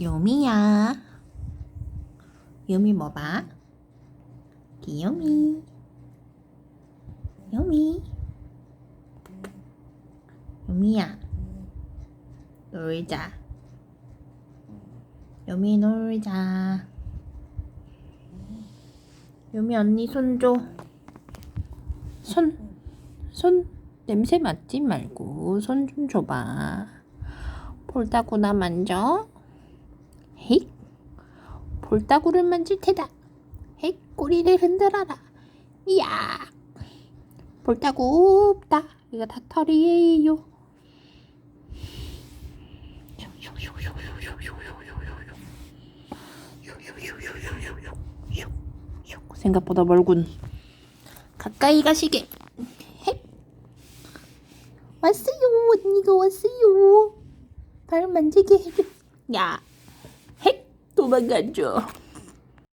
요미야. 요미 뭐 봐? 귀요미. 요미. 요미야. 놀자. 요미 놀자. 요미 언니 손 줘. 손, 손 냄새 맡지 말고 손 좀 줘봐. 볼따구나 만져. 헤이. 볼따구를 만질 테다. 헤이, 꼬리를 흔들어라. 이야. 볼따구 없다. 이거 다 털이에요. 생각보다 멀군. 가까이 가시게. 헷. 왔어요. 언니가 왔어요. 발 만지게 해줘. 야. 什么感觉？